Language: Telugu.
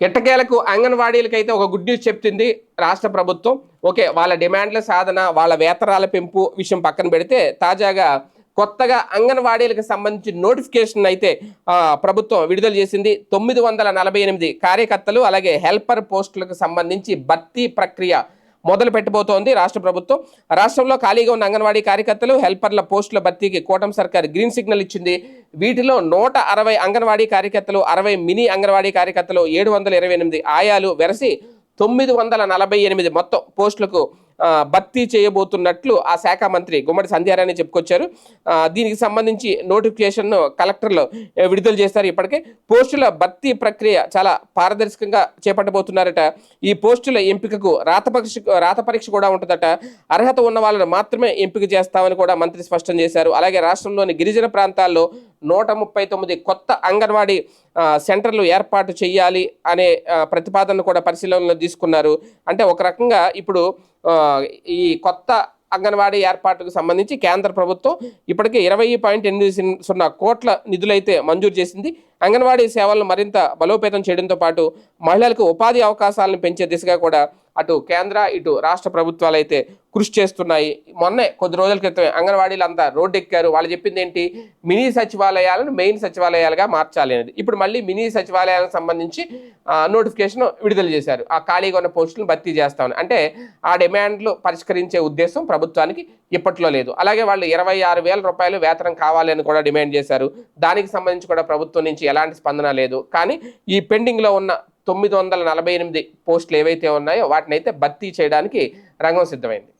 ఎట్టకేలకు అంగన్వాడీలకైతే అయితే ఒక గుడ్ న్యూస్ చెప్తుంది రాష్ట్ర ప్రభుత్వం. ఓకే వాళ్ళ డిమాండ్ల సాధన వాళ్ళ వేతనాల పెంపు విషయం పక్కన పెడితే తాజాగా కొత్తగా అంగన్వాడీలకు సంబంధించి నోటిఫికేషన్ అయితే ప్రభుత్వం విడుదల చేసింది. తొమ్మిది వందల నలభై ఎనిమిది కార్యకర్తలు అలాగే హెల్పర్ పోస్టులకు సంబంధించి భర్తీ ప్రక్రియ మొదలు పెట్టబోతోంది రాష్ట్ర ప్రభుత్వం. రాష్ట్రంలో ఖాళీగా ఉన్న అంగన్వాడీ కార్యకర్తలు హెల్పర్ల పోస్టుల భర్తీకి కోటం సర్కార్ గ్రీన్ సిగ్నల్ ఇచ్చింది. వీటిలో నూట అరవై అంగన్వాడీ కార్యకర్తలు అరవై మినీ అంగన్వాడీ కార్యకర్తలు ఏడు వందల ఇరవై ఎనిమిది ఆయాలు వెరసి తొమ్మిది వందల నలభై ఎనిమిది మొత్తం పోస్టులకు భర్తీ చేయబోతున్నట్లు ఆ శాఖ మంత్రి గుమ్మడి సంధ్యారాణి చెప్పుకొచ్చారు. దీనికి సంబంధించి నోటిఫికేషన్ను కలెక్టర్లు విడుదల చేస్తారు ఇప్పటికే. పోస్టుల భర్తీ ప్రక్రియ చాలా పారదర్శకంగా చేపట్టబోతున్నారట. ఈ పోస్టుల ఎంపికకు రాత పరీక్ష రాత పరీక్ష కూడా ఉంటుందట. అర్హత ఉన్న వాళ్ళను మాత్రమే ఎంపిక చేస్తామని కూడా మంత్రి స్పష్టం చేశారు. అలాగే రాష్ట్రంలోని గిరిజన ప్రాంతాల్లో నూట ముప్పై తొమ్మిది కొత్త అంగన్వాడీ సెంటర్లు ఏర్పాటు చేయాలి అనే ప్రతిపాదనను కూడా పరిశీలనలో తీసుకున్నారు. అంటే ఒక రకంగా ఇప్పుడు ఈ కొత్త అంగన్వాడీ ఏర్పాటుకు సంబంధించి కేంద్ర ప్రభుత్వం ఇప్పటికే ఇరవై పాయింట్ ఎనిమిది సున్నా కోట్ల నిధులైతే మంజూరు చేసింది. అంగన్వాడీ సేవలను మరింత బలోపేతం చేయడంతో పాటు మహిళలకు ఉపాధి అవకాశాలను పెంచే దిశగా కూడా అటు కేంద్ర ఇటు రాష్ట్ర ప్రభుత్వాలు అయితే కృషి చేస్తున్నాయి. మొన్నే కొద్ది రోజుల క్రితమే అంగన్వాడీలు అంతా రోడ్డు ఎక్కారు వాళ్ళు చెప్పింది ఏంటి మినీ సచివాలయాలను మెయిన్ సచివాలయాలుగా మార్చాలి అనేది. ఇప్పుడు మళ్ళీ మినీ సచివాలయాలకు సంబంధించి నోటిఫికేషన్ విడుదల చేశారు. ఆ ఖాళీగా ఉన్న పోస్టులను భర్తీ చేస్తామని. అంటే ఆ డిమాండ్లు పరిష్కరించే ఉద్దేశం ప్రభుత్వానికి ఇప్పట్లో లేదు. అలాగే వాళ్ళు ఇరవై ఆరు వేల రూపాయలు వేతనం కావాలి అని కూడా డిమాండ్ చేశారు. దానికి సంబంధించి కూడా ప్రభుత్వం నుంచి ఎలాంటి స్పందన లేదు. కానీ ఈ పెండింగ్లో ఉన్న తొమ్మిది వందల నలభై ఎనిమిది పోస్టులు ఏవైతే ఉన్నాయో వాటిని అయితే భర్తీ చేయడానికి రంగం సిద్ధమైంది.